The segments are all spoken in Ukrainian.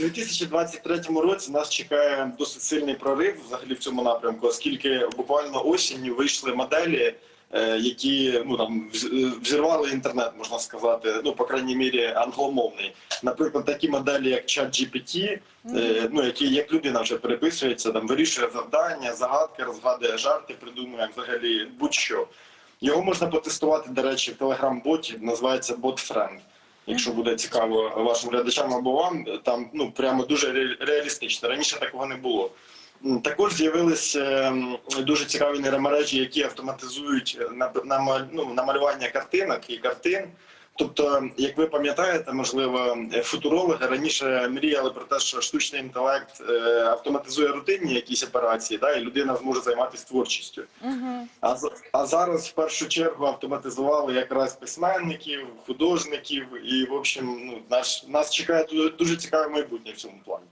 2023 році нас чекає досить сильний прорив взагалі в цьому напрямку, оскільки буквально осінню вийшли моделі, е, які ну там взірвали інтернет, можна сказати. Ну, по крайній мірі, англомовний. Наприклад, такі моделі, як ChatGPT, е, ну які як людина вже переписується, там вирішує завдання, загадки, розгадує жарти, придумує взагалі будь-що. Його можна потестувати, до речі, в телеграм-боті, називається BotFriend. Якщо буде цікаво вашим глядачам або вам, там ну прямо дуже реалістично. Раніше такого не було. Також з'явилися ем, дуже цікаві нейромережі, які автоматизують на- ну, намалювання картинок і картин. Тобто, як ви пам'ятаєте, можливо, футурологи раніше мріяли про те, що штучний інтелект е, автоматизує рутинні якісь операції, да, і людина зможе займатися творчістю. Угу. А, а зараз в першу чергу автоматизували якраз письменників, художників, і в общем, ну наш нас чекає дуже, дуже цікаве майбутнє в цьому плані.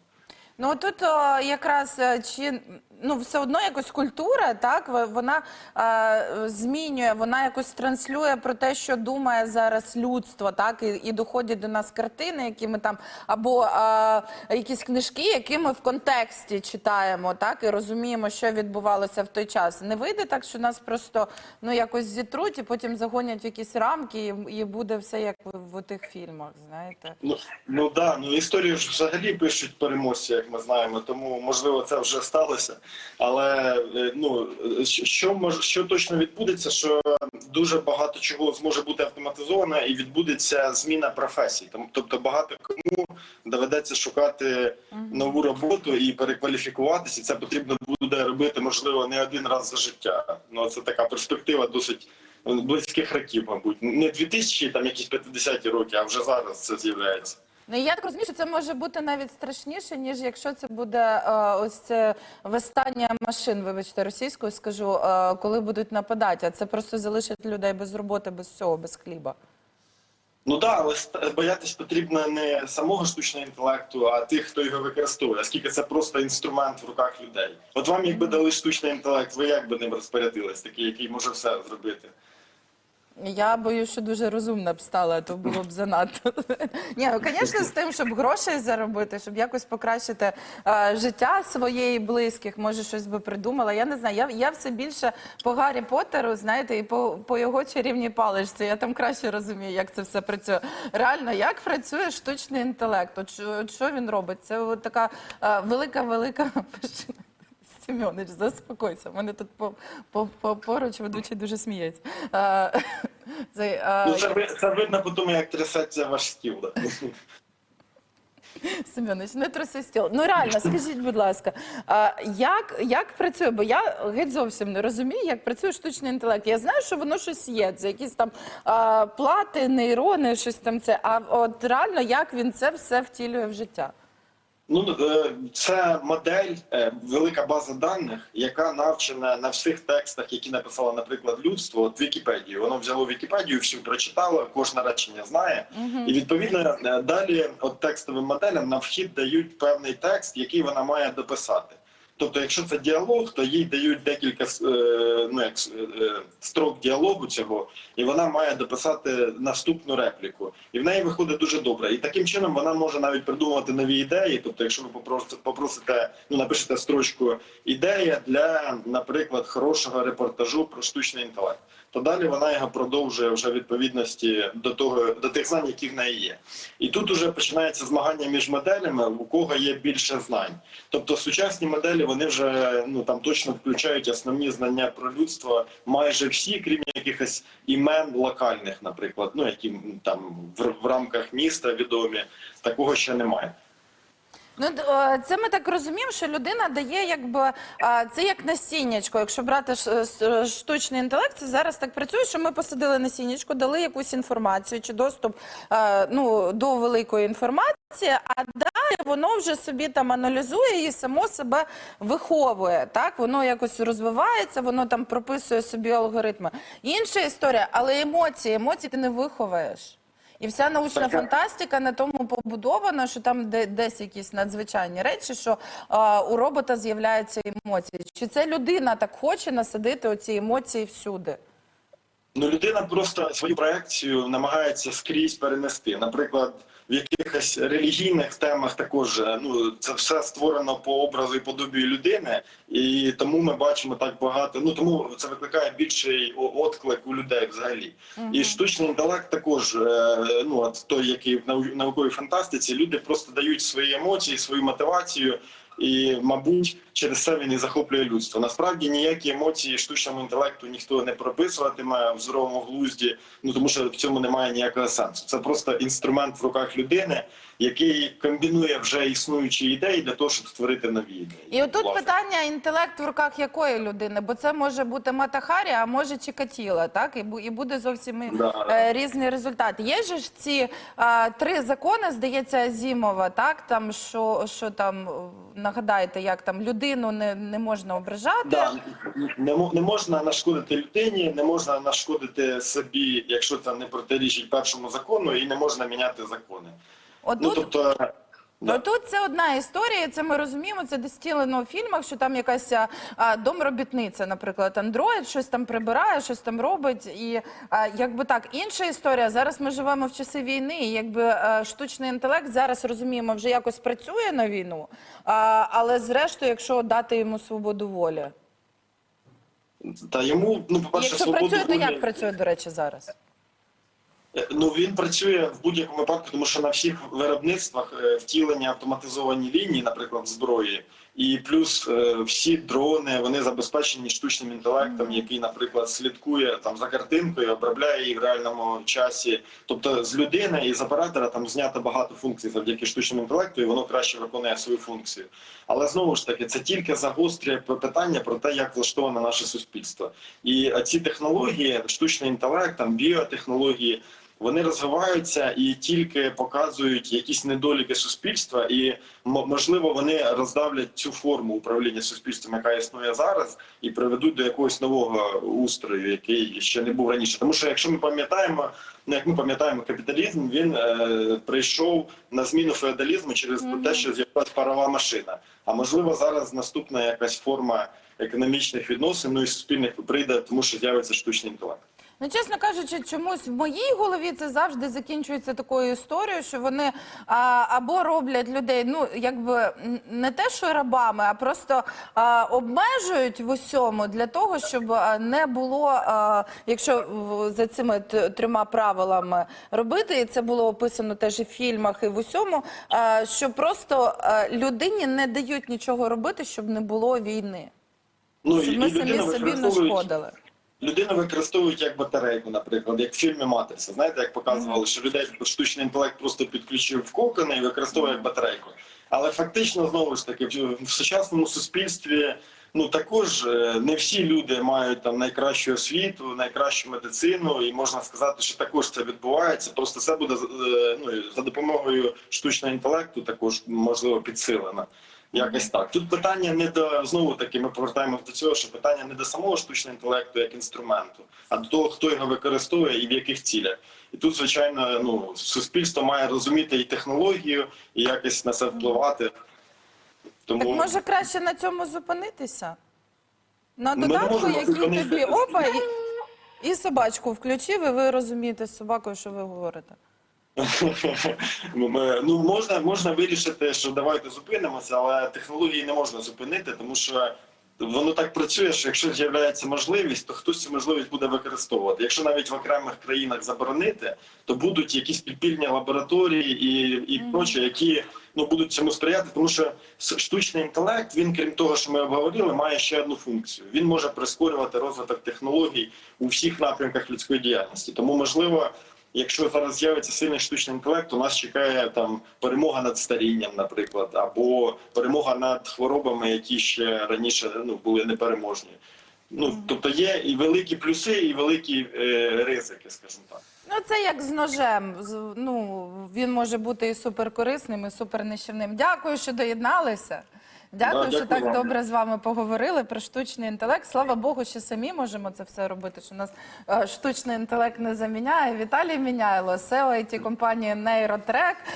Ну тут о, якраз е, чи ну все одно якось культура, так вона е, змінює, вона якось транслює про те, що думає зараз людство, так і, і доходять до нас картини, які ми там або е, якісь книжки, які ми в контексті читаємо, так і розуміємо, що відбувалося в той час. Не вийде так, що нас просто ну якось зітруть і потім загонять в якісь рамки, і, і буде все як в, в тих фільмах. Знаєте. Ну ну да, ну історію ж взагалі пишуть переможці, як ми знаємо, тому можливо це вже сталося. Але е, ну е, що- може що точно відбудеться, що дуже багато чого зможе бути автоматизовано і відбудеться зміна професій. Тобто багато кому доведеться шукати нову роботу і перекваліфікуватися. І це потрібно буде робити можливо не один раз за життя. Ну це така перспектива досить. Близьких років, мабуть, не 2000, там якісь 50-ті роки, а вже зараз це з'являється. Ну я так розумію, що це може бути навіть страшніше, ніж якщо це буде е, ось це вистання машин, вибачте, російською скажу, е, коли будуть нападати. А це просто залишить людей без роботи, без всього, без хліба. Ну так, але боятись потрібно не самого штучного інтелекту, а тих, хто його використовує, оскільки це просто інструмент в руках людей. От вам, якби дали штучний інтелект, ви як би ним розпорядились, такий, який може все зробити. Я боюсь, що дуже розумна б стала, то було б занадто. Ні, ну звісно, з тим, щоб грошей заробити, щоб якось покращити е, життя своє і близьких, може щось би придумала. Я не знаю. Я, я все більше по Гаррі Поттеру, знаєте, і по, по його чарівній паличці. Я там краще розумію, як це все працює. Реально, як працює штучний інтелект? От що, він робить? Це от така е, велика, велика Семьонич, заспокойся. Мене тут по, по, по, поруч ведучий дуже сміється. Е, це, е, Ну це, це видно по тому, як трясеться ваш стіл. Да. Семьонич, не труси стіл. Ну реально, скажіть, будь ласка, е, як, як працює? Бо я геть зовсім не розумію, як працює штучний інтелект. Я знаю, що воно щось є. Це якісь там е, плати, нейрони, щось там це. А от реально, як він це все втілює в життя? Ну е, це модель, е, велика база даних, яка навчена на всіх текстах, які написало, наприклад, людство. От Вікіпедію. Воно взяло Вікіпедію, всю прочитало, кожне речення знає. І відповідно е, далі от текстовим моделям на вхід дають певний текст, який вона має дописати. Тобто, якщо це діалог, то їй дають декілька е, ну, як, е, е, строк діалогу цього, і вона має дописати наступну репліку. І в неї виходить дуже добре. І таким чином вона може навіть придумувати нові ідеї. Тобто, якщо ви попросите, попросите, ну напишете строчку ідея для, наприклад, хорошого репортажу про штучний інтелект, то далі вона його продовжує вже відповідності до того до тих знань, які в неї є. І тут уже починається змагання між моделями, у кого є більше знань. Тобто сучасні моделі вони вже ну там точно включають основні знання про людство, майже всі, крім якихось імен локальних, наприклад, ну які там в, в рамках міста відомі, такого ще немає. Ну е, це ми так розуміємо, що людина дає, якби е, це як насіннячко. Якщо брати штучний інтелект, це зараз так працює, що ми посадили насіннячко, дали якусь інформацію чи доступ е, ну, до великої інформації, а далі воно вже собі там аналізує і само себе виховує. Так воно якось розвивається, воно там прописує собі алгоритми. Інша історія, але емоції, емоції ти не виховаєш. І вся научна Так, фантастика на тому побудована, що там де, десь якісь надзвичайні речі, що а, у робота з'являються емоції. Чи це людина так хоче насадити оці емоції всюди? Ну, людина просто свою проекцію намагається скрізь перенести. Наприклад, в якихось релігійних темах також е, ну це все створено по образу і подобію людини, і тому ми бачимо так багато. Ну тому це викликає більший отклик у людей взагалі. І штучний інтелект також, е, ну от той, який в науковій фантастиці, люди просто дають свої емоції, свою мотивацію. І, мабуть, через це він і захоплює людство. Насправді ніякі емоції штучному інтелекту ніхто не прописуватиме в здоровому глузді, ну тому що в цьому немає ніякого сенсу. Це просто інструмент в руках людини, який комбінує вже існуючі ідеї для того, щоб створити нові ідеї. І отут Власне. питання інтелект в руках якої людини, бо це може бути Матахарі, а може Чикатіла, так і і буде зовсім Да. е, різний результат. Є ж ці е, три закони, здається, Азімова, так там що, що там е, нагадайте, як там людину не, не можна ображати. Да, не, не можна нашкодити людині, не можна нашкодити собі, якщо це не протирічить першому закону, і не можна міняти закони. Отут Ну тобто, Ну тут це одна історія, це ми розуміємо, це десь втілено у фільмах, що там якась а, домробітниця, наприклад, андроїд, щось там прибирає, щось там робить. І а, якби так, інша історія. Зараз ми живемо в часи війни, і якби а, штучний інтелект зараз розуміємо, вже якось працює на війну. А, але зрештою, якщо дати йому свободу волі. та йому ну по перше, якщо свободу працює, то як працює, до речі, зараз? Е, Ну він працює в будь-якому випадку, тому що на всіх виробництвах е, втілені автоматизовані лінії, наприклад, зброї, і плюс е, всі дрони вони забезпечені штучним інтелектом, який, наприклад, слідкує там за картинкою, обробляє її в реальному часі. Тобто з людини і з оператора там знято багато функцій завдяки штучному інтелекту, і воно краще виконує свою функцію. Але знову ж таки, це тільки загострює питання про те, як влаштоване наше суспільство. І ці технології, штучний інтелект, там біотехнології. Вони розвиваються і тільки показують якісь недоліки суспільства, і можливо вони роздавлять цю форму управління суспільством, яка існує зараз, і приведуть до якогось нового устрою, який ще не був раніше. Тому що якщо ми пам'ятаємо, ну як ми пам'ятаємо, капіталізм він е, прийшов на зміну феодалізму через те, що з'явилася парова машина. А можливо, зараз наступна якась форма економічних відносин, ну і суспільних прийде, тому що з'явиться штучний інтелект. Ну, чесно кажучи, чомусь в моїй голові це завжди закінчується такою історією, що вони а, або роблять людей, ну якби не те, що рабами, а просто а, обмежують в усьому для того, щоб не було, а, якщо за цими трьома правилами робити, і це було описано теж і в фільмах, і в усьому, а, що просто а, людині не дають нічого робити, щоб не було війни, Ну щоб ми самі собі використовують- нашкодили. Людину використовують як батарейку, наприклад, як в фільмі Матриця. Знаєте, як показували, що людей штучний інтелект просто підключив в кокони і використовує як батарейку. Але фактично, знову ж таки, в в сучасному суспільстві ну також е, не всі люди мають там найкращу освіту, найкращу медицину, і можна сказати, що також це відбувається. Просто це буде е, ну за допомогою штучного інтелекту, також можливо підсилено. Якось так. Тут питання не до знову таки. Ми повертаємося до цього, що питання не до самого штучного інтелекту як інструменту, а до того, хто його використовує і в яких цілях. І тут, звичайно, ну суспільство має розуміти і технологію, і якось на це впливати. Тому Так може краще на цьому зупинитися? На додатку, який тобі опа, і, і собачку включив, і ви розумієте з собакою, що ви говорите. Ну, можна, можна вирішити, що давайте зупинимося, але технології не можна зупинити, тому що воно так працює, що якщо з'являється можливість, то хтось цю можливість буде використовувати. Якщо навіть в окремих країнах заборонити, то будуть якісь підпільні лабораторії і, і проче, які ну будуть цьому сприяти, тому що штучний інтелект, він, крім того, що ми обговорили, має ще одну функцію. Він може прискорювати розвиток технологій у всіх напрямках людської діяльності. Тому можливо. Якщо зараз з'явиться сильний штучний інтелект, у нас чекає там перемога над старінням, наприклад, або перемога над хворобами, які ще раніше ну були непереможні. Ну тобто є і великі плюси, і великі е, ризики, скажімо так. Ну, це як з ножем. З- Ну, він може бути і суперкорисним, і супернищівним. Дякую, що доєдналися. Дякую, Да, що дякую так вам. добре з вами поговорили про штучний інтелект. Слава Богу, що самі можемо це все робити. Що нас е, штучний інтелект не заміняє. Віталій Міняйло, SEO IT компанії Нейротрек.